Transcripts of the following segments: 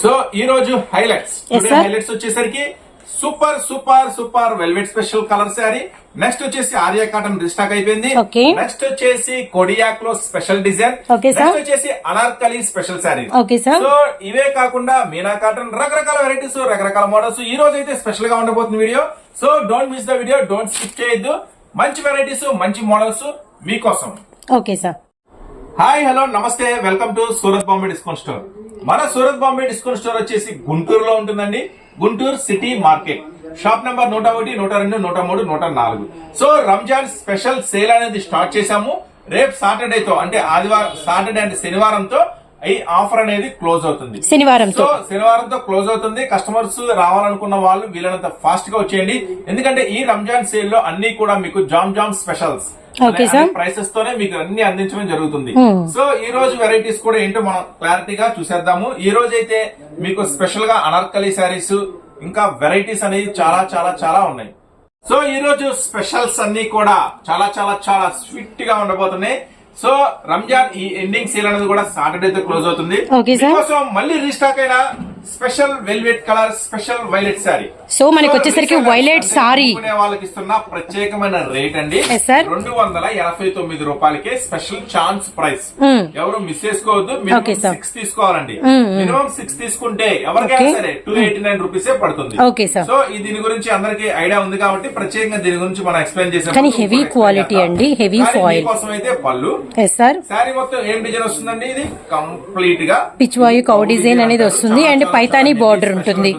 So ఈ రోజు highlights. Highlights వచ్చేసరికి super super super velvet special colour sari next వచ్చేసి ఆర్యా కాటన్ రిస్టాక్ అయిపోయింది. నెక్స్ట్ వచ్చేసి కొడియాక్లో స్పెషల్ డిజైన్. నెక్స్ట్ వచ్చేసి అనార్కలి స్పెషల్ శారీ. సో ఇవే కాకుండా మీనా కాటన్ రకరకాల వెరైటీస్ రకరకాల మోడల్స్ ఈ రోజు అయితే స్పెషల్గా ఉండబోతుంది video. So don't miss the video don't skip చేయొద్దు. మంచి వెరైటీస్ మంచి మోడల్స్ మీకోసం. ఓకే సార్ హాయ్ హలో నమస్తే. Welcome to Surat Bombay discount store మన సూరత్ బాంబే డిస్కౌంట్ స్టోర్ వచ్చేసి గుంటూరులో ఉంటుందండి. Guntur city market. Shop number నూట ఒకటి నూట రెండు నూట మూడు నూట నాలుగు. సో రంజాన్ స్పెషల్ సేల్ అనేది స్టార్ట్ చేశాము. రేపు సాటర్డే తో అంటే ఆదివారం సాటర్డే అంటే శనివారంతో ఈ ఆఫర్ అనేది క్లోజ్ అవుతుంది. శనివారంతో. సో శనివారంతో క్లోజ్ అవుతుంది. కస్టమర్స్ రావాలనుకున్న వాళ్ళు వీలైనంత ఫాస్ట్గా వచ్చేయండి. ఎందుకంటే ఈ రంజాన్ సేల్లో అన్ని కూడా మీకు జామ్ జామ్ స్పెషల్స్. ప్రైసెస్ తోనే మీకు అన్ని అందించడం జరుగుతుంది. Hmm. సో ఈ రోజు వెరైటీస్ కూడా ఏంటో మనం క్లారిటీగా చూసేద్దాము. ఈ రోజు అయితే మీకు స్పెషల్గా అనార్కలి శారీస్ ఇంకా వెరైటీస్ అనేది చాలా చాలా చాలా ఉన్నాయి. సో ఈ రోజు స్పెషల్స్ అన్ని కూడా చాలా చాలా చాలా స్వీట్గా ఉండబోతున్నాయి. సో రంజాన్ ఈ ఎండింగ్ సేల్ అనేది కూడా సాటర్డే తో క్లోజ్ అవుతుంది. మళ్ళీ రీస్టాక్ అయిన special velvet colour special violet sari so మనకి వచ్చేసరికి వైలెట్ సారీ వాళ్ళకి ఇస్తున్న ప్రత్యేకమైన రేట్ అండి. రెండు వందల ఎనభై తొమ్మిది రూపాయలకే స్పెషల్ ఛాన్స్ ప్రైస్ Mm. ఎవరు మిస్ చేసుకోవద్దు మినిమం. సిక్స్ తీసుకోవాలండి Mm, mm. మినిమం సిక్స్ తీసుకుంటే ఎవరికైనా. సరే టూ ఎయిటీ నైన్ రూపీసే పడుతుంది. సో ఈ దీని గురించి అందరికి ఐడియా ఉంది కాబట్టి ప్రత్యేకంగా దీని గురించి మనం ఎక్స్ప్లెయిన్ చేసాం కానీ heavy quality అండి, heavy foil. కోసం అయితే పళ్ళు సార్ మొత్తం ఏం డిజైన్ వస్తుందండి ఇది కంప్లీట్గా పిచ్వాయు కౌ డిజైన్ అనేది వస్తుంది అండ్ పైతాని బార్డర్ ఉంటుంది.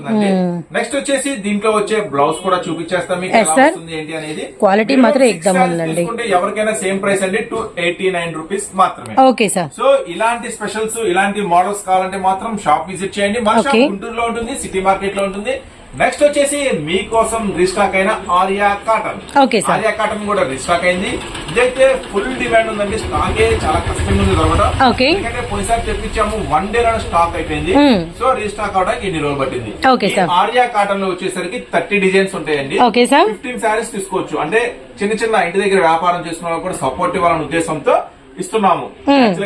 నెక్స్ట్ వచ్చేసి దీంట్లో వచ్చే బ్లౌజ్ కూడా చూపించేస్తాం మీకు ఎలా. వస్తుంది ఏంటి అనేది Minimum మాత్రం sarees ఉందండి. ఎవరికైనా సేమ్ ప్రైస్ అండి టూ ఎయిటీ నైన్ రూపీస్ మాత్రమే ఓకే సార్ సో ఇలాంటి స్పెషల్స్ ఇలాంటి మోడల్స్ కావాలంటే మాత్రం షాప్ విజిట్ చేయండి మన షాప్. గుంటూరులో ఉంటుంది సిటీ మార్కెట్లో ఉంటుంది నెక్స్ట్ వచ్చేసి మీకోసం రీస్టాక్ అయిన ఆర్యా కాటన్. ఆర్యా కాటన్ కూడా రీస్టాక్ అయింది ఇదైతే ఫుల్ డిమాండ్ ఉందండి స్టాకే చాలా కష్టంగా ఉంది దొరకడం. ఎందుకంటే పోయినసారి తెప్పించాము వన్ డే లో స్టాక్ అయిపోయింది. సో రీస్టాక్ అవడానికి ఎన్ని రోజులు పట్టింది. ఆర్యా కాటన్లో వచ్చేసరికి థర్టీ డిజైన్స్ ఉంటాయండి. ఫిఫ్టీన్ శారీస్ తీసుకోవచ్చు అంటే చిన్న చిన్న ఇంటి దగ్గర వ్యాపారం చేసుకున్న వాళ్ళు కూడా సపోర్ట్ ఇవ్వాలనే ఉద్దేశంతో ఇస్తున్నాము.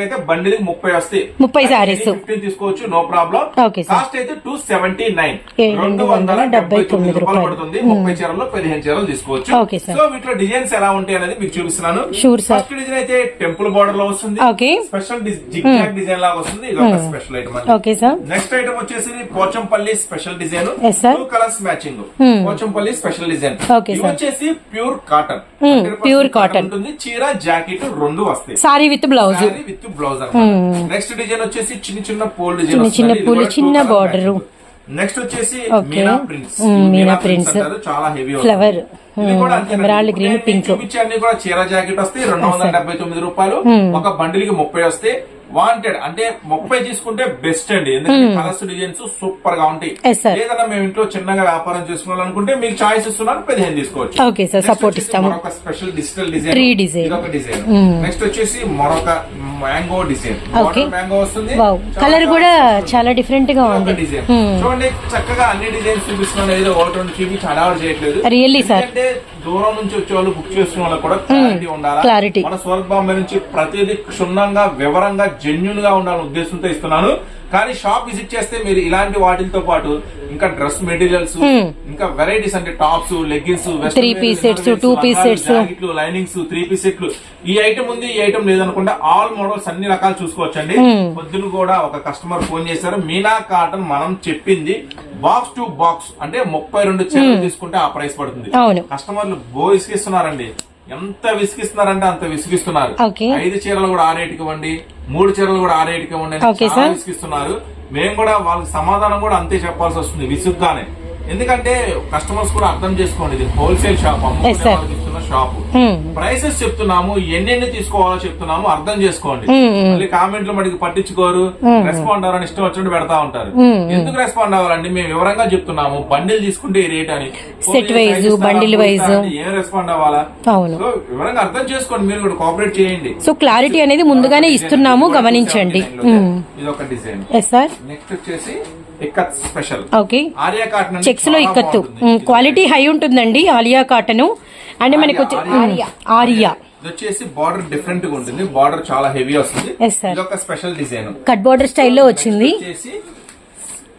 అయితే బండికి ముప్పై వస్తాయి ముప్పై sarees. ఫిఫ్టీన్ తీసుకోవచ్చు నో ప్రాబ్లం. కాస్ట్ అయితే టూ సెవెంటీ నైన్ రెండు వందల డెబ్బై తొమ్మిది రూపాయలు. పడుతుంది. ముప్పై చీరల్లో పదిహేను చీరలు తీసుకోవచ్చు. సో వీటిలో డిజైన్స్ ఎలా ఉంటాయి అనేది మీకు చూపిస్తున్నాను. ఫస్ట్ డిజైన్ అయితే టెంపుల్ బోర్డర్లో వస్తుంది. స్పెషల్ డిజైన్ లాగా వస్తుంది. ఇది ఒక స్పెషల్ ఐటమ్ అండి. Okay sir. నెక్స్ట్ ఐటమ్ వచ్చేసి Pochampally special design. Two colours matching. Pochampally special design. వచ్చేసి ప్యూర్ కాటన్ pure cotton. ఉంటుంది. చీర జాకెట్ రెండు వస్తాయి. Sari with blouse. Sari with blouse next design వచ్చేసి చిన్న చిన్న పోల్ డిజైన్ చిన్న చిన్న పూలు, చిన్న border. నెక్స్ట్ వచ్చేసి. మీనా ప్రింట్స్ Hmm, మీనా చాలా హెవీ Hmm, green, నేను pink. చూపించే అన్ని కూడా చీర జాకెట్ వస్తాయి. రెండు వందల డెబ్బై తొమ్మిది రూపాయలు. Hmm. ఒక బండిల్కి ముప్పై వస్తాయి. వాంటెడ్ అంటే ముప్పై తీసుకుంటే బెస్ట్ అండి ఎందుకంటే కలర్స్ డిజైన్స్ సూపర్గా ఉంటాయి. లేదన్నా మేము ఇంట్లో చిన్నగా వ్యాపారం చేసుకోవాలనుకుంటే మీకు చాయిస్ ఇస్తున్నాను పదిహేను తీసుకోవచ్చు వచ్చేసి ఇస్తాము. మరొక స్పెషల్ డిజిటల్ డిజైన్ design. ఇదొక డిజైన్. నెక్స్ట్ వచ్చేసి మరొక మ్యాంగో డిజైన్. మ్యాంగో వస్తుంది Colour కూడా. చాలా different గా ఉంది. Design Hmm. చూడండి చక్కగా అన్ని డిజైన్స్ చూపిస్తున్నాను ఏదో ఒకటి చూపించి హడావుడు చేయట్లేదు Really, sir. దూరం నుంచి వచ్చే వాళ్ళు బుక్ చేసుకున్న వాళ్ళకి కూడా క్లారిటీ ఉండాలా. మన సూరత్ బాంబే నుంచి ప్రతిదీ క్షుణ్ణంగా వివరంగా జెన్యున్గా ఉండాలనే ఉద్దేశంతో ఇస్తున్నాను. కానీ షాప్ విజిట్ చేస్తే మీరు ఇలాంటి వాటితో పాటు ఇంకా డ్రెస్ మెటీరియల్స్ ఇంకా వెరైటీస్ అంటే tops leggings Three piece sets, two piece sets. Linings three piece సెట్లు ఈ ఐటమ్ ఉంది ఈ ఐటమ్ లేదనుకుంటే ఆల్ మోడల్స్ అన్ని రకాలు చూసుకోవచ్చండి. పొద్దున కూడా ఒక కస్టమర్ ఫోన్ చేశారు. మీనా కాటన్ మనం చెప్పింది బాక్స్ టు బాక్స్ అంటే ముప్పై రెండు చీరలు తీసుకుంటే ఆ ప్రైస్ పడుతుంది. కస్టమర్లు బో విసిగిస్తున్నారండి ఎంత విసిగిస్తున్నారంటే అంత విసిగిస్తున్నారు. ఐదు చీరలు కూడా ఆ రేటుకి ఇవ్వండి మూడు చీరలు కూడా ఆ రేటుకి ఇవ్వండి. విసిగిస్తున్నారు మేము కూడా వాళ్ళకి సమాధానం కూడా అంతే చెప్పాల్సి వస్తుంది విసుగ్గానే ఎందుకంటే కస్టమర్స్ కూడా అర్థం చేసుకోండి ఇది హోల్సేల్ షాప్ ఇస్తున్న షాప్ Hmm. ప్రైసెస్ చెప్తున్నాము ఎన్నెన్ని తీసుకోవాలో చెప్తున్నాము అర్థం చేసుకోండి. Hmm, hmm. మళ్ళీ కామెంట్లు మటుకు పట్టించుకోరు రెస్పాండ్ అవ్వాలని ఇష్టం వచ్చినట్టు పెడతా ఉంటారు. Hmm, ఎందుకు రెస్పాండ్ అవ్వాలండి? మేము వివరంగా చెప్తున్నాము బండిల్ తీసుకుంటే ఈ రేట్ అని. Set wise, bundle wise. ఏం రెస్పాండ్ అవ్వాలా? సో వివరంగా అర్థం చేసుకోండి మీరు కూడా కోఆపరేట్ చేయండి. సో క్లారిటీ అనేది ముందుగానే ఇస్తున్నాము గమనించండి. Hmm. ఇది ఒక డిజైన్ నెక్స్ట్ వచ్చేసి ikat special. Okay. Arya cotton అంటే చెక్స్లో ఇక్కత్తు. క్వాలిటీ హై ఉంటుందండి ఆలియా కాటన్. అండ్ మనకి ఆర్యా, వచ్చేసి బార్డర్ డిఫరెంట్గా ఉంటుంది. బార్డర్ చాలా హెవీ వస్తుంది. ఇది ఒక స్పెషల్ డిజైన్. కట్ బోర్డర్ స్టైల్లో వచ్చింది.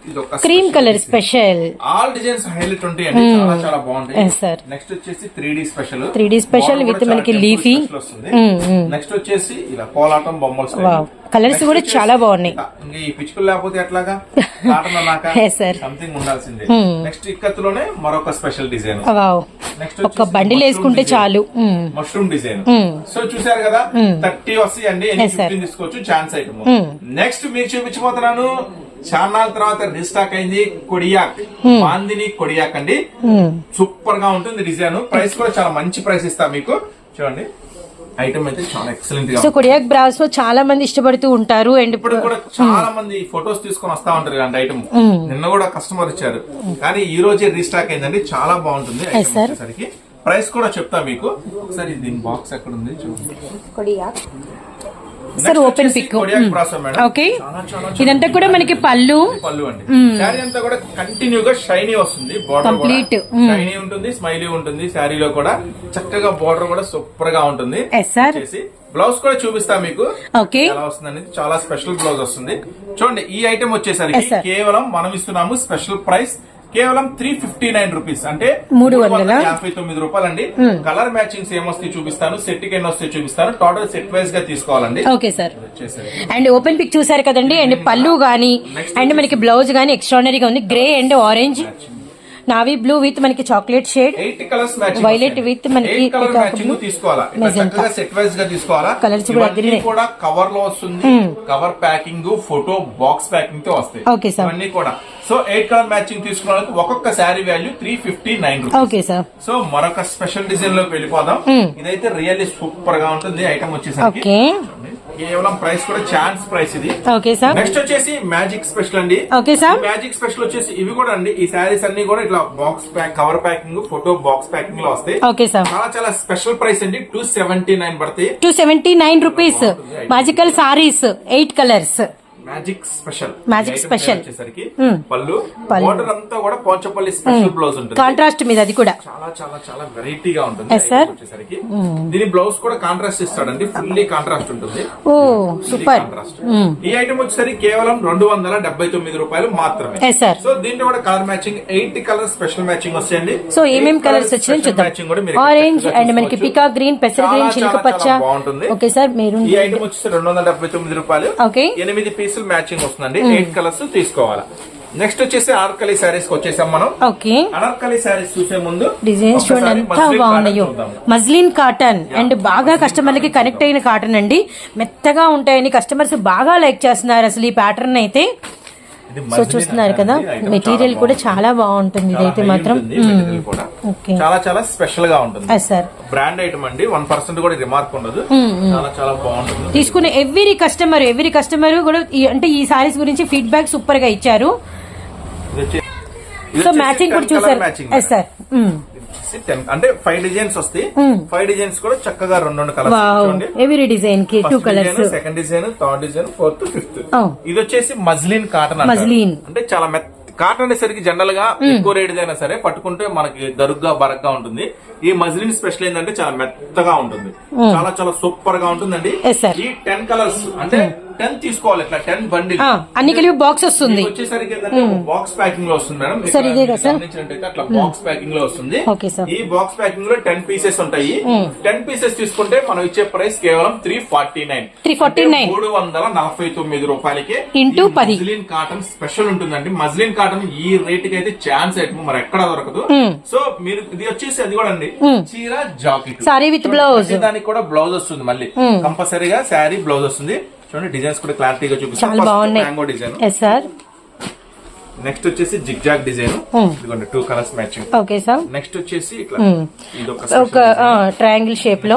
ఇది ఒక cream colour special all designs highlight ఉంటాయి అండి. చాలా చాలా బాగుంటాయి. Sir. నెక్స్ట్ వచ్చేసి three D special 3D special with మనకి leafy. Mm, mm. నెక్స్ట్ వచ్చేసి ఇలా కోలాటం బొమ్మలు Next కూడా చాలా బాగున్నాయి. ఇంకా ఈ పిచ్చుకలు లేకపోతే ఎట్లాగా. సంథింగ్ ఉండాల్సిందే. నెక్స్ట్ ఇక్కత్తులోనే మరొక స్పెషల్ డిజైన్ నెక్స్ట్ ఒక బండిల్ వేసుకుంటే చాలు. Mushroom design. సో చూసారు కదా? Thirty sir. ఫిఫ్టీన్ తీసుకోవచ్చు. ఛాన్స్ ఐటమ్ నెక్స్ట్ మీకు చూపించబోతున్నాను చాన్నాళ్ళ తర్వాత రీస్టాక్ అయింది కొడియాక్. బాందిని కొడియాక్ అండి. సూపర్గా ఉంటుంది డిజైన్. ప్రైస్ కూడా చాలా మంచి ప్రైస్ ఇస్తా మీకు. చూడండి. ఐటమ్ అయితే చాలా ఎక్సలెంట్గా సో కొడియాక్ బ్రాస్లో చాలా మంది ఇష్టపడుతూ ఉంటారు అండ్ ఇప్పుడు కూడా చాలా మంది ఫొటోస్ తీసుకొని వస్తా ఉంటారు ఇలాంటి ఐటమ్. నిన్న కూడా కస్టమర్ ఇచ్చారు. కానీ ఈ రోజే రీస్టాక్ అయిందండి. చాలా బాగుంటుంది. వచ్చేసరికి. ప్రైస్ కూడా చెప్తా మీకు. ఒకసారి దీని బాక్స్ ఎక్కడ ఉంది చూడండి సార్ ఓపెన్ పిక్ ఓకే ఇదంతా కూడా మనకి పళ్ళు. పళ్ళు అండి. శారీ అంతా కూడా కంటిన్యూ గా షైనీ వస్తుంది Complete. షైనీ ఉంటుంది స్మైలీ ఉంటుంది శారీలో కూడా. చక్కగా బార్డర్ కూడా సూపర్గా ఉంటుంది బ్లౌజ్ కూడా చూపిస్తా మీకు. ఓకే ఎలా వస్తుంది అనేది చాలా స్పెషల్ బ్లౌజ్ వస్తుంది. చూడండి ఈ ఐటమ్ వచ్చేసరికి. కేవలం మనం ఇస్తున్నాము స్పెషల్ ప్రైస్ కేవలం త్రీ ఫిఫ్టీ నైన్ రూపీస్. అంటే మూడు వందల? యాభై తొమ్మిది రూపాయలు అండి కలర్ మ్యాచింగ్స్ ఏమొస్తాయి చూపిస్తాను సెట్కి ఎన్ని వస్తాయి చూపిస్తాను టోటల్ సెట్ వైజ్గా తీసుకోవాలండి. Okay sir and open pic చూసారు కదండి అండ్ పళ్ళు గానీ అండ్ మనకి బ్లౌజ్ గానీ ఎక్స్ట్రానరీగా ఉంది. Grey and orange navy blue with మనకి chocolate shade. Colours Violet with మనకి eight colour peacock matching blue, తీసుకోవాలా? ఇట్లా magenta. చక్కగా సెట్ వైజ్గా తీసుకోవాలా? Colours కూడా కవర్లో వస్తుంది. కవర్ ప్యాకింగ్ ఫోటో బాక్స్ ప్యాకింగ్తో వస్తాయి. Sir. ఇవన్నీ కూడా. సో ఎయిట్ కలర్ మ్యాచింగ్ తీసుకోవడానికి ఒక్కొక్క sari value three fifty nine okay sir so మరొక స్పెషల్ డిజైన్లోకి వెళ్ళిపోదాం. ఇదైతే రియల్లీ సూపర్గా ఉంటుంది. ఐటమ్ వచ్చేసరికి ఓకే కేవలం ప్రైస్ కూడా ఛాన్స్ ప్రైస్ ఇది. Okay sir. నెక్స్ట్ వచ్చేసి మ్యాజిక్ స్పెషల్ అండి. Okay sir. మ్యాజిక్ స్పెషల్ వచ్చేసి ఇవి కూడా అండి. ఈ శారీస్ అన్ని కూడా ఇట్లా box pack cover packing photo box ప్యాకింగ్లో వస్తాయి. Okay sir. చాలా చాలా స్పెషల్ ప్రైస్ అండి. టూ సెవెంటీ నైన్ పడతాయి. Two seventy nine rupees. Magical saris eight colours magic special Magic special. వచ్చేసరికి Hmm. పళ్ళు. బోర్డర్ అంతా కూడా పోచపల్లి స్పెషల్ బ్లౌజ్ ఉంటుంది. కాంట్రాస్ట్ మీద అది కూడా. చాలా చాలా చాలా వెరైటీగా ఉంటుంది Yes, sir. Hmm. వచ్చేసరికి. దీని బ్లౌజ్ కూడా కాంట్రాస్ట్ ఇస్తాడండి. ఫుల్లీ కాంట్రాస్ట్ ఉంటుంది. ఓ Fully సూపర్ contrast. ఈ ఐటమ్ వచ్చేసరికి కేవలం రెండు వందల డెబ్బై తొమ్మిది రూపాయలు మాత్రమే. సార్ సో దీంట్లో కూడా colour matching eight colour special matching వస్తాయండి. సో ఏమేం కలర్స్ వచ్చినాయో చూద్దాం. ఆరెంజ్ అండ్ మనకి. పికా గ్రీన్ పెసర గ్రీన్ చిలుక చాలా, పచ్చ బాగుంటుంది. ఓకే సార్ మీరు ఈ ఐటమ్ వచ్చేసి రెండు వందల డెబ్బై తొమ్మిది రూపాయలు. ఓకే ఎనిమిది పీసులు మ్యాచింగ్ వస్తుందండి. ఎయిట్ కలర్స్ తీసుకోవాలా. నెక్స్ట్ వచ్చేసి అనార్కలి శారీస్ వచ్చేసాం మనం. ఓకే. అనార్కలి శారీస్ చూసే ముందు డిజైన్స్ చూడండి ఎంత బాగున్నాయో. మజ్లిన్ కాటన్ అండ్ బాగా కస్టమర్లకి కనెక్ట్ అయిన కాటన్ అండి. మెత్తగా ఉంటాయని కస్టమర్స్ బాగా లైక్ చేస్తున్నారు అసలు ఈ ప్యాటర్న్ అయితే. సో చూస్తున్నారు. కదా మెటీరియల్ కూడా. చాలా బాగుంటుంది. ఇదైతే మాత్రం చాలా చాలా స్పెషల్గా ఉంటుంది. సార్. బ్రాండ్ ఐటమ్ అండి. వన్ పర్సెంట్ కూడా రిమార్క్ ఉండదు. చాలా చాలా బాగుంటుంది. తీసుకునే ఎవ్రీ కస్టమర్ ఎవ్రీ కస్టమర్ కూడా అంటే ఈ సారీస్ గురించి ఫీడ్బ్యాక్ సూపర్గా ఇచ్చారు సో మ్యాచింగ్ కూడా 10 colour చూసారు. సార్ ఇది వచ్చేసి 10 అంటే ఫైవ్ డిజైన్స్ వస్తాయి. ఫైవ్ డిజైన్స్ కూడా చక్కగా రెండు రెండు కలర్స్ ఎవ్రీ డిజైన్కి two colours second design third design fourth fifth. ఇది వచ్చేసి మజ్లిన్ కాటన్. Muslin. అంటే చాలా మెత్త కాటన్ అనేసరికి జనరల్గా ఎక్కువ రేట్ అయినా సరే పట్టుకుంటే మనకి దరుగ్గా బరగ్గా ఉంటుంది. ఈ మజ్లిన్ స్పెషల్ ఏంటంటే చాలా మెత్తగా ఉంటుంది. చాలా చాలా సూపర్గా ఉంటుందండి. ఈ టెన్ కలర్స్ అంటే టెన్ తీసుకోవాలి ఇట్లా టెన్ బండిల్. ఆ, అన్ని కలిపి బాక్స్ వస్తుంది. వచ్చేసరికి బాక్స్ ప్యాకింగ్లో వస్తుంది మేడం. సార్, ఇదే కదా సార్? గమనించినట్టయితే అట్లా బాక్స్ ప్యాకింగ్లో వస్తుంది. ఈ బాక్స్ ప్యాకింగ్లో టెన్ పీసెస్ ఉంటాయి. టెన్ పీసెస్ తీసుకుంటే మనం ఇచ్చే ప్రైస్ కేవలం త్రీ ఫార్టీ నైన్ 349. మూడు వందల నలభై తొమ్మిది రూపాయలకి Into 10. మజ్లిన్ కాటన్ స్పెషల్ ఉంటుందండి. మజ్లిన్ కాటన్ ఈ రేట్కి అయితే ఛాన్స్ ఐటమ్ మరి ఎక్కడ దొరకదు. సో మీరు ఇది వచ్చేసి అది కూడా అండి. చీర జాకెట్. సారీ విత్ బ్లౌజ్ దానికి కూడా బ్లౌజ్ వస్తుంది మళ్ళీ. కంపల్సరీగా శారీ బ్లౌజ్ వస్తుంది. చూడండి డిజైన్స్ కూడా క్లారిటీగా చాలా చూపిస్తాను బాగున్నాయి. Mango design yes sir next వచ్చేసి జిగ్జాగ్ డిజైన్ Hmm. ఇదిగోండి two colours matching okay sir next వచ్చేసి ఇట్లా ఇది ఒక ట్రయాంగిల్ షేప్లో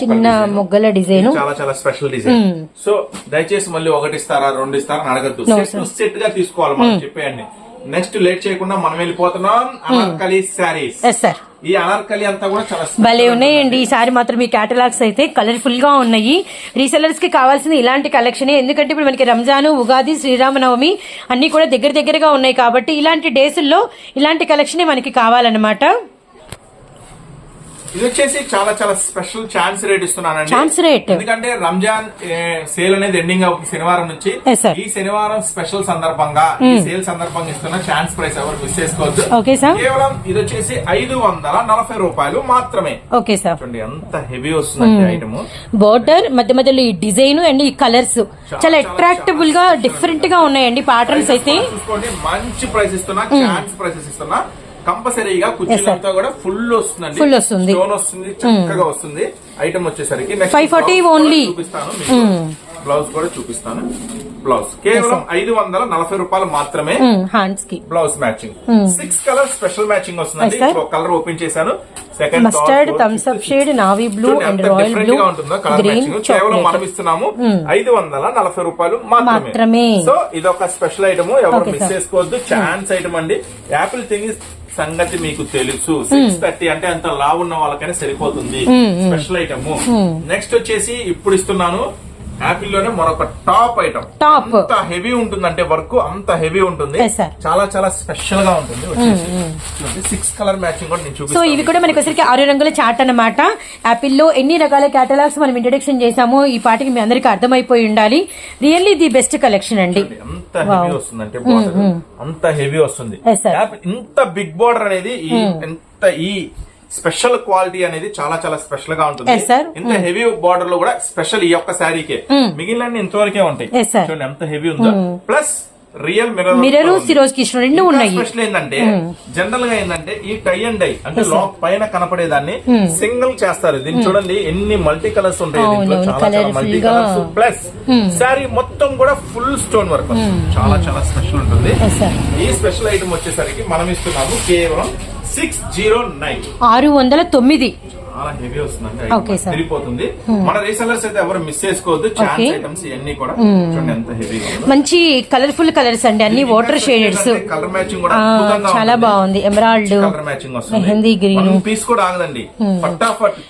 చిన్న. మొగ్గల డిజైన్ చాలా చాలా స్పెషల్ డిజైన్ సో దయచేసి మళ్ళీ ఒకటి ఇస్తారా రెండు ఇస్తారా అని అడగద్దు. సెట్గా తీసుకోవాలి మనం చెప్పేయండి. నెక్స్ట్ లేట్ చేయకుండా మనం వెళ్ళిపోతున్నాం. అనార్కలి శారీస్. సార్ ఈ అనార్కలి అంతా కూడా చాలా భలే ఉన్నాయండి. ఈసారి మాత్రం ఈ కేటలాగ్స్ అయితే కలర్ఫుల్గా ఉన్నాయి. రీసెలర్స్కి కావాల్సింది ఇలాంటి కలెక్షన్ ఎందుకంటే ఇప్పుడు మనకి రంజాన్ ఉగాది శ్రీరామనవమి అన్ని కూడా దగ్గర దగ్గరగా ఉన్నాయి కాబట్టి ఇలాంటి డేస్లో ఇలాంటి కలెక్షన్ మనకి కావాలన్నమాట. ఇది వచ్చేసి చాలా చాలా స్పెషల్ ఛాన్స్ రేట్ ఇస్తున్నానండి. Chance rate. ఎందుకంటే రంజాన్ సేల్ అనేది ఎండింగ్ అవుతుంది శనివారం నుంచి. ఈ శనివారం స్పెషల్ సందర్భంగా ఈ సేల్ సందర్భంగా ఇస్తున్న ఛాన్స్ ప్రైస్ ఎవరు మిస్ చేసుకోవద్దు. ఓకే సార్ కేవలం ఇది వచ్చేసి ఐదు వందల నలభై రూపాయలు మాత్రమే. ఓకే సార్ చూడండి ఎంత హెవీ వస్తుందండి ఐటమ్ బోర్డర్ మధ్య మధ్యలో ఈ డిజైన్ అండ్ ఈ కలర్స్ చాలా అట్రాక్టబుల్గా డిఫరెంట్గా ఉన్నాయండి ప్యాటర్న్స్ అయితే. మంచి ప్రైస్ ఇస్తున్నా ఛాన్స్ ప్రైసెస్ ఇస్తున్నా కంపల్సరీగా కుర్చీలంతా కూడా ఫుల్ వస్తుందండి. Full వస్తుంది. స్టోన్ వస్తుంది చక్కగా వస్తుంది. ఐటమ్ వచ్చేసరికి నెక్స్ట్ 540 బ్లౌజ్ కూడా only. చూపిస్తాను బ్లౌజ్ కూడా చూపిస్తాను. బ్లౌజ్ కేవలం ఐదు వందల నలభై రూపాయలు మాత్రమే హ్యాండ్స్కి. Blouse matching six colour special matching వస్తుందండి. కలర్ ఓపెన్ చేశాను. Second mustard Thums Up shade navy blue and royal blue ఉంటుందో కలర్ మ్యాచింగ్ కేవలం మనం ఇస్తున్నాము ఐదు వందల నలభై రూపాయలు మాత్రమే. సో ఇది ఒక స్పెషల్ ఐటమ్ ఎవరు మిస్. చేసుకోవద్దు. ఛాన్స్ ఐటమ్ అండి. యాపిల్ థింగ్ సంగతి మీకు తెలుసు. సిక్స్ థర్టీ అంటే అంత లావు ఉన్న వాళ్ళకైనా సరిపోతుంది. Special item. నెక్స్ట్ వచ్చేసి ఇప్పుడు ఇస్తున్నాను. యాపిల్లోనే మరొక టాప్ ఐటమ్. Top. అంత హెవీ ఉంటుందంటే వర్క్ అంత హెవీ ఉంటుంది. చాలా చాలా స్పెషల్గా ఉంటుంది సిక్స్ కలర్ మ్యాచింగ్ కూడా నేను సో ఇవి కూడా మనకి వచ్చరికి ఆరు రంగుల చాట్ అన్నమాట. యాపిల్లో ఎన్ని రకాల కేటలాగ్స్ మనం ఇంట్రొడక్షన్ చేసామో ఈ పాటికి మీ అందరికి అర్థమైపోయి ఉండాలి. రియల్లీ ది బెస్ట్ కలెక్షన్ అండి. ఎంత హెవీ వస్తుంది అంటే అంత హెవీ వస్తుంది. ఇంత బిగ్ బార్డర్ అనేది ఎంత ఈ స్పెషల్ క్వాలిటీ అనేది చాలా చాలా స్పెషల్గా ఉంటుంది. ఇంత హెవీ బార్డర్లో కూడా స్పెషల్ ఈ యొక్క శారీకే. మిగిలిన ఇంతవరకే ఉంటాయి. చూడండి ఎంత హెవీ ఉందో. ప్లస్ రియల్ మిర్రర్ మిర్రర్ సిరోజ్ కిషన్ రెండు ఉన్నాయి. స్పెషల్ ఏంటంటే జనరల్గా ఏంటంటే ఈ టై అండ్ డై అంటే లోప పైన కనపడేదాన్ని సింగిల్ చేస్తారు. దీన్ని చూడండి ఎన్ని మల్టీ కలర్స్ ఉంటాయి దీంట్లో. చాలా చాలా మల్టీ. కలర్స్ ప్లస్ శారీ మొత్తం కూడా ఫుల్ స్టోన్ వర్క్ చాలా చాలా స్పెషల్ ఉంటుంది. ఈ స్పెషల్ ఐటమ్ వచ్చేసరికి మనం ఇస్తున్నాము కేవలం సిక్స్ జీరో నైన్. ఆరు వందల తొమ్మిది. చాలా హెవీ వస్తుందండి. తిరిగిపోతుంది. మన రీసెలర్స్ అయితే ఎవరు మిస్ చేసుకోవద్దు. ఛాన్స్. ఐటమ్స్ ఇవన్నీ కూడా చూడండి ఎంత హెవీ మంచి కలర్ఫుల్ కలర్స్ అండి. అన్ని వాటర్ షేడెడ్స్ కలర్ మ్యాచింగ్ కూడా చాలా. బాగుంది. ఎమరాల్డ్ కలర్ మ్యాచింగ్ వస్తుంది. మెహందీ గ్రీన్ పీస్ కూడా ఆగదండి.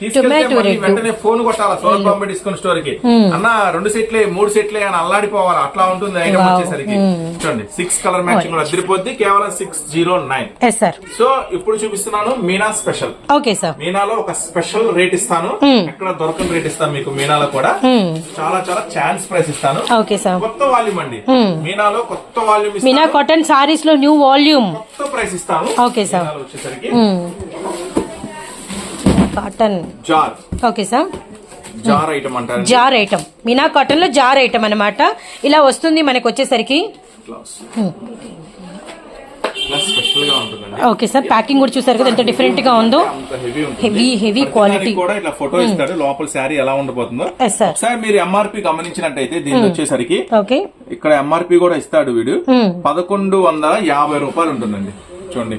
తీసుకెళ్తే Tomato మళ్ళీ red. వెంటనే ఫోన్ కొట్టాలి? సోలర్ బాంబే డిస్కౌంట్ స్టోర్కి. అన్న రెండు సెట్లే మూడు సెట్లే అని అల్లాడిపోవాలి? అట్లా ఉంటుంది ఐటమ్. వచ్చేసరికి. చూడండి సిక్స్ కలర్ మ్యాచింగ్ కూడా అదిరిపోద్ది కేవలం సిక్స్ జీరో నైన్ సో ఇప్పుడు చూపిస్తున్నాను మీనా స్పెషల్ ఓకే సార్ మీనాలో ఒక స్పెషల్ రేట్ ఇస్తాను. ఎక్కడ దొరకని రేట్ ఇస్తాను మీకు మీనాలో కూడా. చాలా చాలా ఛాన్స్ ప్రైస్ ఇస్తాను. Okay sir. కొత్త వాల్యూమ్ అండి. మీనాలో కొత్త వాల్యూమ్ మీనా కాటన్ సారీస్లో న్యూ వాల్యూమ్ కొత్త ప్రైస్ ఇస్తాను. sir. మీనాలో వచ్చేసరికి. కాటన్ జార్ ఓకే సార్. జార్ ఐటమ్ అంటారు జార్ ఐటమ్ మీనా కాటన్లో జార్ ఐటమ్ అన్నమాట. ఇలా వస్తుంది మనకు వచ్చేసరికి. ఉంటుందండి. ఓకే సార్ ప్యాకింగ్ కూడా చూసారు కదా ఎంత డిఫరెంట్గా ఉందో. హెవీ హెవీ క్వాలిటీ కూడా ఇట్లా ఫోటో ఇస్తాడు. లోపల శారీ ఎలా ఉండబోతుందో సార్ మీరు ఎంఆర్పి గమనించినట్టయితే దీనికి వచ్చేసరికి ఓకే ఇక్కడ ఎంఆర్పి కూడా ఇస్తాడు వీడు. పదకొండు వందల యాభై రూపాయలు ఉంటుందండి. చూడండి.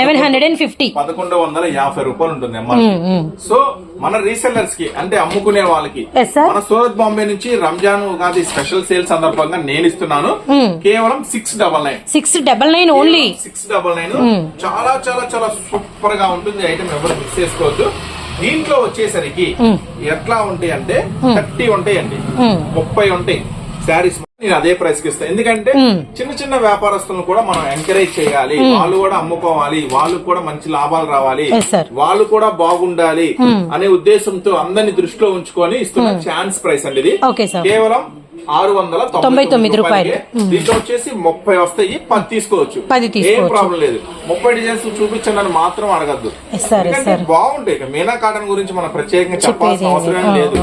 లెవెన్ హండ్రెడ్ అండ్ ఫిఫ్టీ పదకొండు వందల యాభై రూపాయలు ఉంటుంది ఎంఆర్పి సో మన రీసెల్లర్స్కి అంటే అమ్ముకునే వాళ్ళకి. మన సూరత్ బాంబే నుంచి రంజాన్ ఉగాది స్పెషల్ సేల్ సందర్భంగా నేను ఇస్తున్నాను. కేవలం six double nine six double nine only six double nine చాలా చాలా చాలా సూపర్గా ఉంటుంది ఐటమ్ ఎవరు మిస్ చేసుకోవద్దు. దీంట్లో వచ్చేసరికి ఎట్లా ఉంటాయి అంటే థర్టీ ఉంటాయండి. ముప్పై ఉంటాయి. శారీస్ నేను అదే ప్రైస్కి ఇస్తాను ఎందుకంటే చిన్న చిన్న వ్యాపారస్తులను కూడా మనం ఎంకరేజ్ చేయాలి. వాళ్ళు కూడా అమ్ముకోవాలి. వాళ్ళు కూడా మంచి లాభాలు రావాలి. వాళ్ళు కూడా బాగుండాలి అనే ఉద్దేశంతో అందరిని దృష్టిలో ఉంచుకొని ఇస్తున్న ఛాన్స్ ప్రైస్ అండి ఇది. కేవలం ఆరు వందల తొంభై తొమ్మిది రూపాయలకే. దీంట్లో వచ్చేసి ముప్పై వస్తాయి పది తీసుకోవచ్చు. పది ఏం. ప్రాబ్లం లేదు. ముప్పై డిజైన్స్ చూపించండి అని మాత్రం అడగద్దు. బాగుంటాయి ఇక. మీనా కాటన్ గురించి మనం ప్రత్యేకంగా చెప్పాల్సిన అవసరం. లేదు.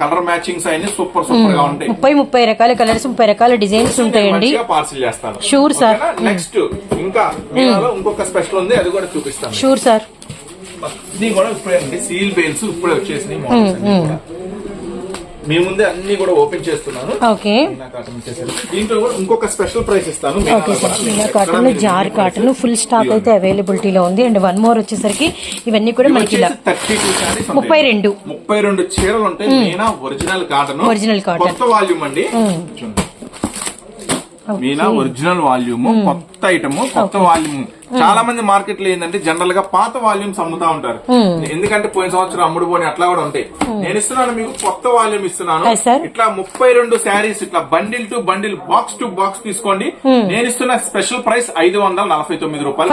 కలర్ మ్యాచింగ్స్ అన్ని సూపర్ సూపర్గా ఉంటాయి. ముప్పై ముప్పై రకాల కలర్స్ ముప్పై రకాల డిజైన్స్ ఉంటాయండి. పార్సిల్ చేస్తాను. Sure, sir. నెక్స్ట్ ఇంకా ఇంకొక స్పెషల్ ఉంది అది కూడా చూపిస్తాను. షూర్ సార్ ఇది కూడా ఇప్పుడే అండి. సీల్ పెయిన్స్ ఇప్పుడే వచ్చేసినాయి. మీ ముందే అన్ని కూడా ఓపెన్ చేస్తున్నాను. ఓకే. కాటన్ దీంట్లో కూడా ఇంకొక స్పెషల్ ప్రైస్ ఇస్తాను. కాటన్. జార్ కాటన్ ఫుల్ స్టాక్ అయితే అవైలబిలిటీలో ఉంది. అండ్ వన్ మోర్ వచ్చేసరికి ఇవన్నీ కూడా మనకి ఇలా వచ్చేసి 32 sarees ఉంటాయి. ముప్పై రెండు. ముప్పై రెండు చీరలు ఉంటాయి. Meena original cotton. Original cotton. కొత్త వాల్యూమ్ అండి. మీనా ఒరిజినల్ వాల్యూమ్ కొత్త ఐటమ్ కొత్త వాల్యూమ్. చాలా మంది మార్కెట్లో ఏంటంటే జనరల్గా పాత వాల్యూమ్స్ అమ్ముతా ఉంటారు. ఎందుకంటే పోయిన సంవత్సరం అమ్ముడు పోని అట్లా కూడా ఉంటాయి. నేను ఇస్తున్నాను మీకు కొత్త వాల్యూమ్ ఇస్తున్నాను. ఇట్లా ముప్పై రెండు శారీస్ ఇట్లా bundle to bundle box to box తీసుకోండి. నేను ఇస్తున్న స్పెషల్ ప్రైస్ ఐదు వందల నలభై తొమ్మిది రూపాయలు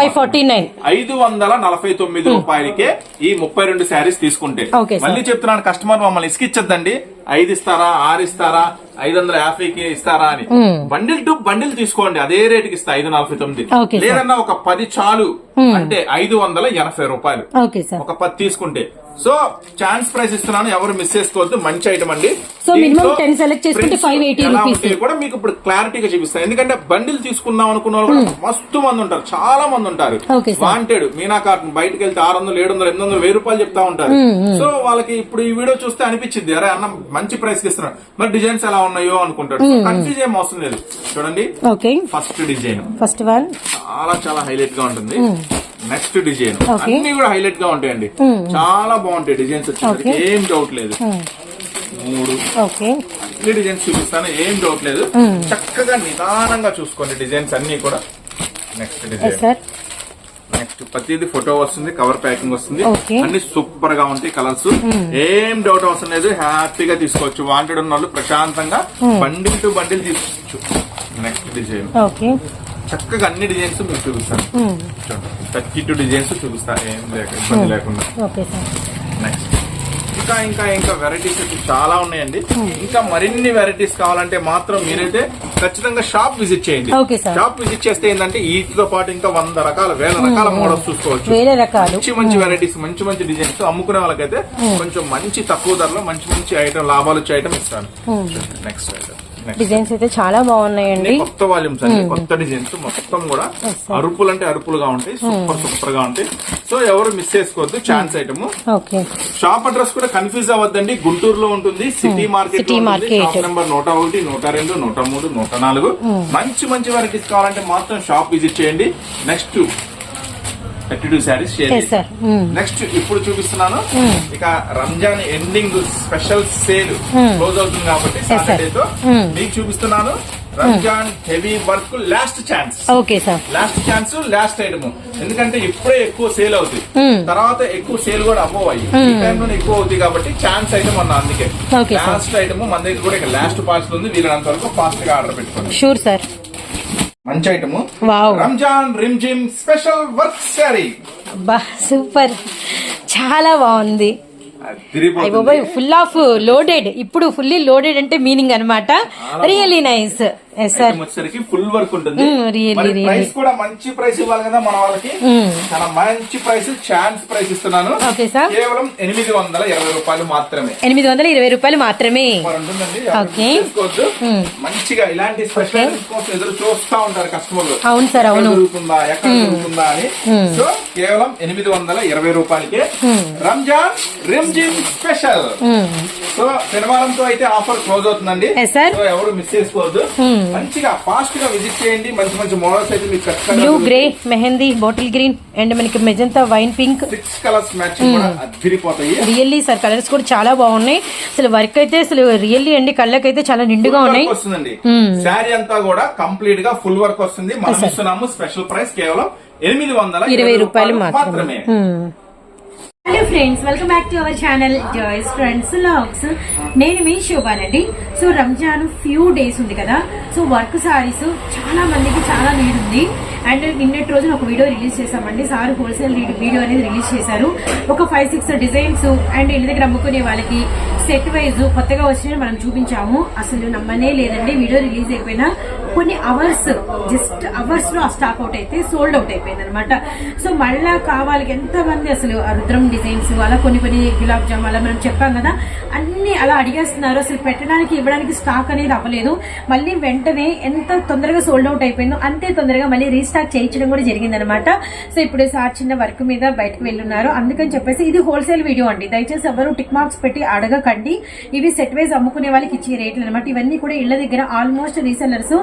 ఐదు వందల నలభై తొమ్మిది రూపాయలకే ఈ ముప్పై రెండు శారీస్ తీసుకుంటే. మళ్ళీ చెప్తున్నాను కస్టమర్ మమ్మల్ని ఇసుకిచ్చద్దండి. ఐదు ఇస్తారా ఆరు ఇస్తారా ఐదు వందల యాభైకి ఇస్తారా అని. బండిల్ టు బండిల్ తీసుకోండి అదే రేటుకి ఇస్తా ఐదు నలభై తొమ్మిది. లేదన్నా ఒక పది చాలు అంటే ఐదు వందల ఎనభై రూపాయలు. ఒక పది తీసుకుంటే. సో ఛాన్స్ ప్రైస్ ఇస్తున్నాను. ఎవరు మిస్ చేసుకోవద్దు. మంచి ఐటమ్ అండి. minimum దీంట్లో 10 select చేసుకుంటే prints 580 ఎలా rupees. ఉంటాయో కూడా మీకు ఇప్పుడు క్లారిటీగా చూపిస్తాను. ఎందుకంటే బండిల్ తీసుకుందాం అనుకున్న వాళ్ళు కూడా మస్తు మంది ఉంటారు. చాలా మంది ఉంటారు. వాంటెడ్ మీనా కార్టన్ బయటకు వెళ్తే ఆరు వందలు ఏడు వందలు ఎనిమిది వందలు వెయ్యి రూపాయలు చెప్తా ఉంటారు. సో వాళ్ళకి ఇప్పుడు ఈ వీడియో చూస్తే అనిపించింది. అరే అన్న మంచి ప్రైస్ ఇస్తున్నాడు. మరి డిజైన్స్ ఎలా ఉన్నాయో అనుకుంటాడు. కన్ఫ్యూజ్ ఏం అవసరం లేదు. చూడండి. ఫస్ట్ డిజైన్ ఫస్ట్ వన్ చాలా చాలా హైలైట్గా ఉంటుంది. Next design. అన్ని కూడా హైలైట్గా ఉంటాయండి. చాలా బాగుంటాయి డిజైన్స్ వచ్చేసరికి. ఏం డౌట్ లేదు. మూడు. అన్ని డిజైన్స్ చూపిస్తాను. ఏం డౌట్ లేదు. చక్కగా నిదానంగా చూసుకోండి డిజైన్స్ అన్ని కూడా. Next design. నెక్స్ట్ ప్రతిది ఫోటో వస్తుంది కవర్ ప్యాకింగ్ వస్తుంది. అన్ని సూపర్గా ఉంటాయి కలర్స్ ఏం డౌట్ అవసరం లేదు. హ్యాపీగా తీసుకోవచ్చు. వాంటెడ్ ఉన్న వాళ్ళు ప్రశాంతంగా బండిల్ టు బండిల్ తీసుకోవచ్చు. Next design. చక్కగా అన్ని డిజైన్స్ మీకు చూపిస్తాను. థర్టీ టూ డిజైన్స్ చూపిస్తాను ఏం లేక ఇబ్బంది లేకుండా. నెక్స్ట్ ఇంకా ఇంకా ఇంకా వెరైటీస్ అయితే చాలా ఉన్నాయండి. ఇంకా మరిన్ని వెరైటీస్ కావాలంటే మాత్రం మీరైతే ఖచ్చితంగా షాప్ విజిట్ చేయండి. షాప్ విజిట్ చేస్తే ఏంటంటే వీటితో పాటు ఇంకా వంద రకాల వేల రకాల మోడల్స్ చూసుకోవచ్చు. మంచి మంచి వెరైటీస్ మంచి మంచి డిజైన్స్ అమ్ముకునే వాళ్ళకైతే కొంచెం మంచి తక్కువ ధరలో మంచి మంచి ఐటమ్ లాభాలు వచ్చే ఐటమ్ ఇస్తాను. నెక్స్ట్ ఐటమ్ డిజైన్స్ అయితే చాలా బాగున్నాయండి. కొత్త వాల్యూమ్స్ అండి కొత్త డిజైన్స్ మొత్తం కూడా అరుపులు అంటే అరుపులుగా ఉంటాయి సూపర్ సూపర్గా ఉంటాయి. సో ఎవరు మిస్ చేసుకోవద్దు chance item okay shop address కూడా కన్ఫ్యూజ్ అవ్వద్దండి. గుంటూరులో ఉంటుంది సిటీ మార్కెట్. షాప్ నెంబర్ నూట ఒకటి నూట రెండు నూట మూడు నూట నాలుగు. మంచి మంచి వెరైటీస్ కావాలంటే మాత్రం షాప్ విజిట్ చేయండి. Next thirty two saris next ఇప్పుడు చూపిస్తున్నాను. ఇక Ramzan ending special sale close అవుతుంది కాబట్టి sir. సాటర్డే తో Hmm. మీకు చూపిస్తున్నాను. Ramzan heavy work last chance okay sir last chance last item ఎందుకంటే ఇప్పుడే ఎక్కువ సేల్ అవుతుంది Hmm. తర్వాత ఎక్కువ సేల్ కూడా అవ్వవు ఈ టైంలో ఎక్కువ అవుతుంది కాబట్టి ఛాన్స్ ఐటమ్ అన్న అందుకే. లాస్ట్ ఐటమ్ మన దగ్గర కూడా ఇక లాస్ట్ పార్సల్ ఉంది. వీలైనంత వరకు ఫాస్ట్గా ఆర్డర్ పెట్టుకోండి. షూర్ సార్ మంచి item wow Ramzan rim gym special work sari బా సూపర్ చాలా బాగుంది. అయ్య బాబాయ్ తిరిగిపోతుంది ఫుల్ ఆఫ్ లోడెడ్ ఇప్పుడు ఫుల్లీ లోడెడ్ అంటే మీనింగ్ అన్నమాట. రియల్లీ నైస్ సార్ వచ్చేసరికి ఫుల్ వర్క్ ఉంటుంది. Mm, really. ప్రైస్ కూడా మంచి ప్రైస్ ఇవ్వాలి కదా మన వాళ్ళకి. చాలా మంచి ప్రైస్ ఛాన్స్ ప్రైస్ ఇస్తున్నాను. Okay, sir. కేవలం ఎనిమిది వందల ఇరవై రూపాయలు మాత్రమే. ఎనిమిది వందల ఇరవై రూపాయలు మాత్రమే. Okay. చేసుకోవద్దు. మంచిగా ఇలాంటి స్పెషల్ కోసం ఎదురు చూస్తా ఉంటారు కస్టమర్లు అవును సార్ అవును. దొరుకుతుందా ఎక్కడ దొరుకుతుందా అని. సో కేవలం ఎనిమిది వందల ఇరవై రూపాయలకే. రంజాన్ రిమ్జిమ్ స్పెషల్. సో శనివారంతో అయితే ఆఫర్ క్లోజ్ అవుతుందండి. సో ఎవరు మిస్ చేసుకోవద్దు. మంచిగా ఫాస్ట్గా విజిట్ చేయండి. మంచి మంచి మోడల్స్ అయితే మీకు blue grey mehndi bottle green and మనకి magenta wine pink six colours matching కూడా అదిరిపోతాయి రియల్లీ సార్ కలర్స్ కూడా చాలా బాగున్నాయి. అసలు వర్క్ అయితే అసలు రియల్లీ అండి. కళ్ళకైతే చాలా నిండుగా ఉన్నాయి. వస్తుందండి. శారీ అంతా కూడా కంప్లీట్గా ఫుల్ వర్క్ వస్తుంది. మనం ఇస్తున్నాము. స్పెషల్ ప్రైస్ కేవలం ఎనిమిది వందల ఇరవై రూపాయలు మాత్రమే. Hello friends welcome back to our channel Joy's friends logs నేను మీ శోభానండి సో రంజాన్ ఫ్యూ డేస్ ఉంది కదా. సో వర్క్ సారీస్ చాలా మందికి చాలా నీడ్ ఉంది. అండ్ నిన్నటి రోజున ఒక వీడియో రిలీజ్ చేసామండి సార్ హోల్సేల్ వీడియో అనేది రిలీజ్ చేశారు. ఒక ఫైవ్ సిక్స్ డిజైన్స్ అండ్ ఇంటి దగ్గర అమ్ముకునే వాళ్ళకి సెట్ వైజ్ కొత్తగా వచ్చినవి మనం చూపించాము. అసలు నమ్మనే లేదండి. వీడియో రిలీజ్ అయిపోయినా కొన్ని అవర్స్ జస్ట్ అవర్స్లో ఆ స్టాక్ అవుట్ అయితే సోల్డ్ అవుట్ అయిపోయింది అనమాట సో మళ్ళా కావాలి ఎంత మంది అసలు రుద్రం డిజైన్స్ అలా కొన్ని కొన్ని గులాబ్ జామ్ అలా మనం చెప్పాం కదా అన్ని అలా అడిగేస్తున్నారు. అసలు పెట్టడానికి ఇవ్వడానికి స్టాక్ అనేది అవ్వలేదు. మళ్ళీ వెంటనే ఎంత తొందరగా సోల్డ్ అవుట్ అయిపోయిందో అంతే తొందరగా మళ్ళీ రీస్టాక్ చేయించడం కూడా జరిగిందనమాట సో ఇప్పుడు సార్ చిన్న వర్క్ మీద బయటకు వెళ్ళున్నారు. అందుకని చెప్పేసి ఇది హోల్సేల్ వీడియో అండి. దయచేసి ఎవరు టిక్ మార్క్స్ పెట్టి అడగకండి. ఇవి సెట్ వైజ్ అమ్ముకునే వాళ్ళకి ఇచ్చే రేట్లు అనమాట ఇవన్నీ కూడా ఇళ్ళ దగ్గర ఆల్మోస్ట్ రీసెలర్స్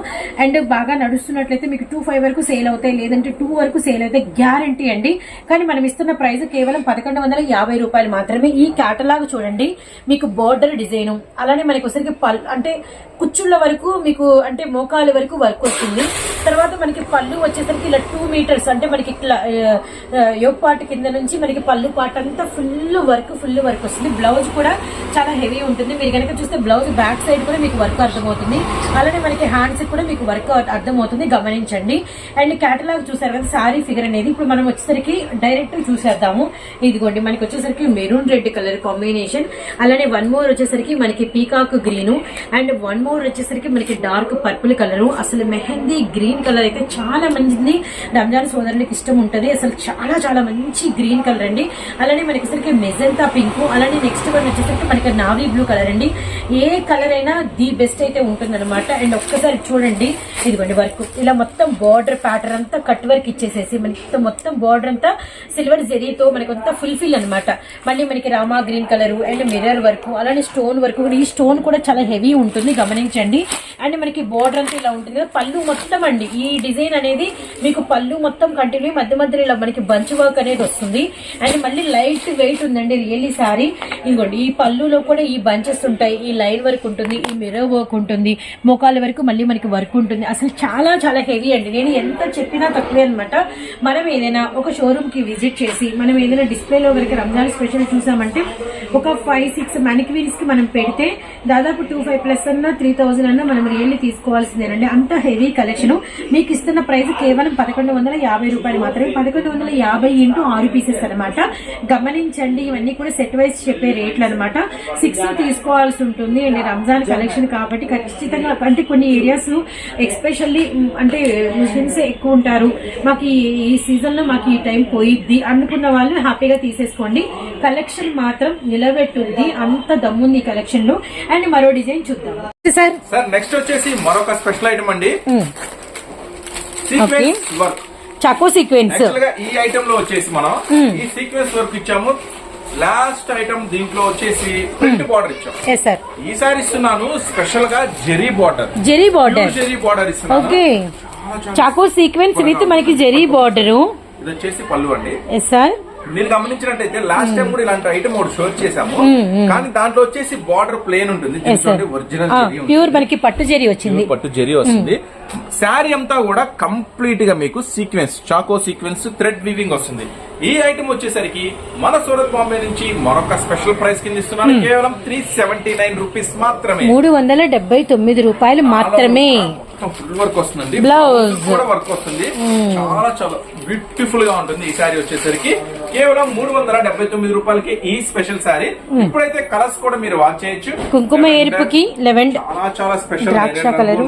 అండ్ బాగా నడుస్తున్నట్లయితే మీకు టూ ఫైవ్ వరకు సేల్ అవుతాయి లేదంటే టూ వరకు సేల్ అయితే గ్యారంటీ అండి. కానీ మనం ఇస్తున్న ప్రైస్ కేవలం పదకొండు వందల యాభై రూపాయలు మాత్రమే. ఈ క్యాటలాగ్ చూడండి మీకు బోర్డర్ డిజైన్ అలానే మనకి ఒకసారికి పల్ అంటే కుచ్చుళ్ళ వరకు మీకు అంటే మోకాలు వరకు వర్క్ వస్తుంది. తర్వాత మనకి పళ్ళు వచ్చేసరికి ఇలా టూ మీటర్స్ అంటే మనకి ఇట్లా యోగ్ పార్ట్ కింద నుంచి మనకి పళ్ళు పార్ట్ అంతా ఫుల్ వర్క్ ఫుల్ వర్క్ వస్తుంది. బ్లౌజ్ కూడా చాలా హెవీ ఉంటుంది. మీరు కనుక చూస్తే బ్లౌజ్ బ్యాక్ సైడ్ కూడా మీకు వర్క్ అర్థమవుతుంది. అలానే మనకి హ్యాండ్స్ కూడా మీకు వర్క్ అర్థమవుతుంది. గమనించండి. అండ్ కేటలాగ్ చూసారు కదా సారీ ఫిగర్ అనేది ఇప్పుడు మనం వచ్చేసరికి డైరెక్ట్ చూసేద్దాము. ఇదిగోండి మనకి వచ్చేసరికి మెరూన్ రెడ్ కలర్ కాంబినేషన్ అలానే వన్ మోర్ వచ్చేసరికి మనకి peacock green and one more వచ్చేసరికి మనకి డార్క్ పర్పుల్ కలర్ అసలు మెహందీ గ్రీన్ కలర్ అయితే చాలా మంది రంజాన్ సోదరులకు ఇష్టం ఉంటుంది. అసలు చాలా చాలా మంచి గ్రీన్ కలర్ అండి. అలానే మనకి వచ్చేసరికి మెజంతా పింక్. అలానే నెక్స్ట్ వన్ వచ్చేసరికి మనకి నావీ బ్లూ కలర్ అండి. ఏ కలర్ అయినా ది బెస్ట్ అయితే ఉంటుందన్నమాట. అండ్ ఒక్కసారి చూడండి. ఇదిగోండి వర్క్. ఇలా మొత్తం బార్డర్ ప్యాటర్న్ అంతా కట్ వర్క్ ఇచ్చేసేసి మనకి మొత్తం బార్డర్ అంతా సిల్వర్ జెరీతో మనకి అంతా ఫుల్ఫిల్ అన్నమాట. మళ్ళీ మనకి Rama green colour and mirror work అలానే స్టోన్ వర్క్ కూడా. ఈ స్టోన్ కూడా చాలా హెవీ ఉంటుంది గమనించండి. అండ్ మనకి బార్డర్ అంతా ఇలా ఉంటుంది కదా పళ్ళు మొత్తం అండి. ఈ డిజైన్ అనేది మీకు పళ్ళు మొత్తం కంటిన్యూ మధ్య మధ్యలో ఇలా మనకి బంచ్ వర్క్ అనేది వస్తుంది. అండ్ మళ్ళీ లైట్ వెయిట్ ఉందండి రియల్లీ సారీ ఇదిగోండి ఈ పళ్ళులో కూడా ఈ బంచెస్ ఉంటాయి. ఈ లైన్ వర్క్ ఉంటుంది ఈ మిర్రర్ వర్క్ ఉంటుంది. మోకాల వరకు మళ్ళీ మనకి వర్క్ ఉంటుంది అసలు చాలా చాలా హెవీ అండి. నేను ఎంత చెప్పినా తక్కువే అనమాట మనం ఏదైనా ఒక షోరూమ్కి విజిట్ చేసి మనం ఏదైనా డిస్ప్లేలో వరకు రంజాన్ స్పెషల్ చూసామంటే ఒక ఫైవ్ సిక్స్ మ్యానిక్వీరీస్కి మనం పెడితే దాదాపు టూ ఫైవ్ ప్లస్ అన్న త్రీ థౌజండ్ అన్న మనం రియల్లీ తీసుకోవాల్సిందేనండి. అంత హెవీ కలెక్షన్ మీకు ఇస్తున్న ప్రైస్ కేవలం పదకొండు వందల యాభై రూపాయలు మాత్రమే. పదకొండు వందల యాభై ఇంటూ ఆరు పీసెస్ అనమాట గమనించండి ఇవన్నీ కూడా సెట్ వైజ్ చెప్పే రేట్లు అనమాట సిక్స్ తీసుకోవాల్సి ఉంటుంది. అండ్ రంజాన్ కలెక్షన్ కాబట్టి ఖచ్చితంగా అంటే కొన్ని ఏరియాస్ ఎక్స్పెషల్లీ అంటే ముస్లిమ్స్ ఎక్కువ ఉంటారు. మాకు ఈ- ఈ సీజన్లో మాకు ఈ టైం పోయిద్ది. అనుకున్న వాళ్ళు హ్యాపీగా తీసేసుకోండి. కలెక్షన్ మాత్రం నిలబెట్టుంది. అంత దమ్ముంది కలెక్షన్లో అండ్ మరో డిజైన్ చూద్దాం. సార్. సార్ నెక్స్ట్ వచ్చేసి మరొక స్పెషల్ ఐటమ్ అండి. సీక్వెన్స్ వర్క్ చాకో సీక్వెన్స్ ఈ ఐటమ్లో వచ్చేసి మనం ఈ సీక్వెన్స్ వర్క్ ఇచ్చాము. లాస్ట్ ఐటమ్ దీంట్లో వచ్చేసి ప్రింట్ బార్డర్ ఇచ్చాం. ఈసారి ఇస్తున్నాను స్పెషల్గా zari border. Zari border. Zari border ఇస్తున్నాను. ఓకే. చాకో సీక్వెన్స్ విత్ మనకి జెరీ బార్డరు. ఇది వచ్చేసి పళ్ళు అండి. ఎస్ సార్ మీరు గమనించినట్టయితే లాస్ట్ టైం కూడా ఇలాంటి ఐటమ్ ఒకటి షో చేసాము కానీ దాంట్లో వచ్చేసి బార్డర్ ప్లేన్ ఉంటుంది. ఒరిజినల్ ప్యూర్ మనకి పట్టు జెరీ వచ్చింది. పట్టు జెరీ వస్తుంది. శారీ అంతా కూడా కంప్లీట్గా మీకు సీక్వెన్స్ చాకో సీక్వెన్స్ థ్రెడ్ వీవింగ్ వస్తుంది. ఈ ఐటమ్ వచ్చేసరికి మన సూరత్ బాంబే నుంచి మరొక స్పెషల్ ప్రైస్ కింద ఇస్తున్నాను. కేవలం త్రీ సెవెంటీ నైన్ రూపీస్ మాత్రమే. మూడు వందల డెబ్బై తొమ్మిది రూపాయలు మాత్రమే. ఫుల్ వర్క్ వస్తుందండి. Blouse. కూడా వర్క్ వస్తుంది. చాలా చాలా బ్యూటిఫుల్గా ఉంటుంది ఈ శారీ వచ్చేసరికి. కేవలం మూడు వందల డెబ్బై తొమ్మిది రూపాయలకి ఈ స్పెషల్ శారీ ఇప్పుడైతే కలర్స్ కూడా మీరు వాచ్ చేయొచ్చు. కుంకుమ ఎరుపుకి లెవెన్ చాలా చాలా special.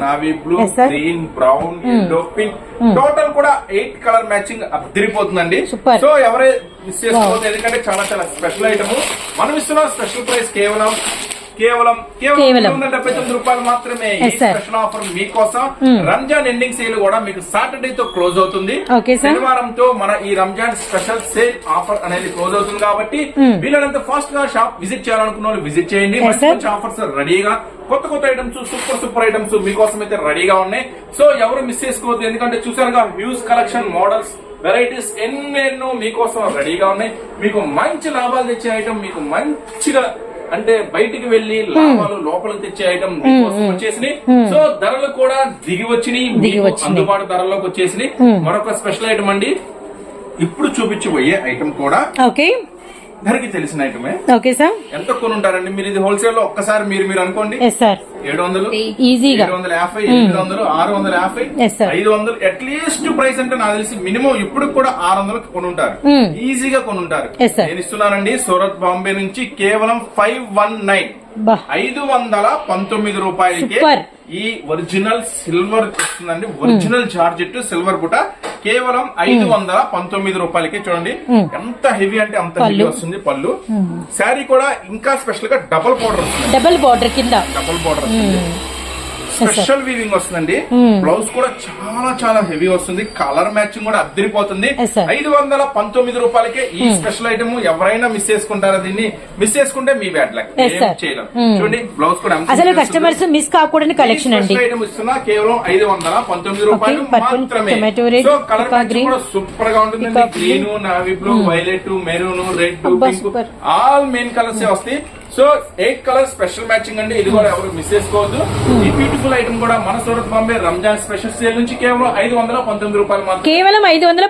Navy blue. Green brown yellow pink total కూడా ఎయిట్ కలర్ మ్యాచింగ్ అద్దరిపోతుందండి. సో ఎవరే మిస్ చేసుకోవద్దు. ఎందుకంటే చాలా చాలా స్పెషల్ ఐటమ్ మనం ఇస్తున్న స్పెషల్ ప్రైస్ కేవలం కేవలం కేవలం వందల డెబ్బై తొమ్మిది రూపాయలు మాత్రమే. స్పెషల్ ఆఫర్ మీకోసం. రంజాన్ ఎండింగ్ సేల్ కూడా మీకు సాటర్డే తో క్లోజ్ అవుతుంది. శనివారంతో మన ఈ రంజాన్ స్పెషల్ సేల్ ఆఫర్ అనేది క్లోజ్ అవుతుంది కాబట్టి వీళ్ళంత ఫాస్ట్గా షాప్ విజిట్ చేయాలనుకున్న వాళ్ళు విజిట్ చేయండి. మంచి ఆఫర్స్ రెడీగా కొత్త కొత్త ఐటమ్స్ సూపర్ సూపర్ ఐటమ్స్ మీకోసం అయితే రెడీగా ఉన్నాయి. సో ఎవరు మిస్ చేసుకోవద్దు. ఎందుకంటే చూసారుగా హ్యూజ్ కలెక్షన్ మోడల్స్ వెరైటీస్ ఎన్నెన్నో మీకోసం రెడీగా ఉన్నాయి. మీకు మంచి లాభాలు తెచ్చే ఐటమ్ మీకు మంచిగా అంటే బయటికి వెళ్ళి లాభాలు లోపలికి తెచ్చే ఐటమ్ వచ్చేసినాయి. సో ధరలు కూడా దిగి వచ్చినాయి. అందుబాటు ధరలోకి వచ్చేసినాయి. మరొక స్పెషల్ ఐటమ్ అండి. ఇప్పుడు చూపించబోయే ఐటమ్ కూడా ఓకే ధరకి తెలిసిన ఐటమే ఓకే సార్ ఎంత కొనుంటారండి? మీరు ఇది హోల్సేల్లో ఒక్కసారి మీరు మీరు అనుకోండి. సార్ ఏడు వందలు ఈజీగా ఏడు వందల యాభై ఎనిమిది వందలు ఆరు వందల యాభై Yes, sir. ఐదు వందలు అట్లీస్ట్ ప్రైస్ అంటే నాకు తెలిసి మినిమం ఇప్పుడు కూడా ఆరు వందలకు కొనుంటారు. Hmm. ఈజీగా కొనుంటారు. Yes, sir. నేను ఇస్తున్నానండి సూరత్ బాంబే నుంచి కేవలం ఫైవ్ వన్ నైన్ ఐదు వందల పంతొమ్మిది రూపాయలకి. ఈ ఒరిజినల్ సిల్వర్ వస్తుందండి ఒరిజినల్ జార్జెట్ సిల్వర్ బుట కేవలం ఐదు వందల పంతొమ్మిది రూపాయలకి చూడండి. ఎంత హెవీ అంటే అంత హెవీ. వస్తుంది పళ్ళు. శారీ కూడా ఇంకా స్పెషల్గా డబుల్ పౌడర్ వస్తుంది. డబుల్ బార్డర్ కింద. డబుల్ బార్డర్ స్పెషల్ వీవింగ్ వస్తుందండి. బ్లౌజ్ కూడా చాలా చాలా హెవీ వస్తుంది. కలర్ మ్యాచింగ్ కూడా అద్దరిపోతుంది. ఐదు వందల పంతొమ్మిది రూపాయలకే ఈ స్పెషల్ ఐటమ్ ఎవరైనా మిస్ చేసుకుంటారా దీన్ని? మిస్ చేసుకుంటే మీ బ్యాడ్ లక్. చేయలేం. Hmm. చూడండి బ్లౌజ్ కూడా అసలు కస్టమర్స్. మిస్ కాకూడని కలెక్షన్ అండి. ఐటమ్ ఇస్తున్నా కేవలం ఐదు వందల పంతొమ్మిది రూపాయలు మాత్రమే. సో కలర్ మ్యాచింగ్ కూడా సూపర్గా peacock green navy blue violet maroon red pink. All main colours వస్తాయి. So eight colour special matching అండి? ఇది కూడా ఎవరు మిస్ చేసుకోవద్దు. ఈ బ్యూటిఫుల్ ఐటమ్ కూడా మన సూరత్ బాంబే రంజాన్ స్పెషల్ సేల్ నుంచి కేవలం ఐదు వందల పంతొమ్మిది రూపాయలు మాత్రం కేవలం ఐదు వందల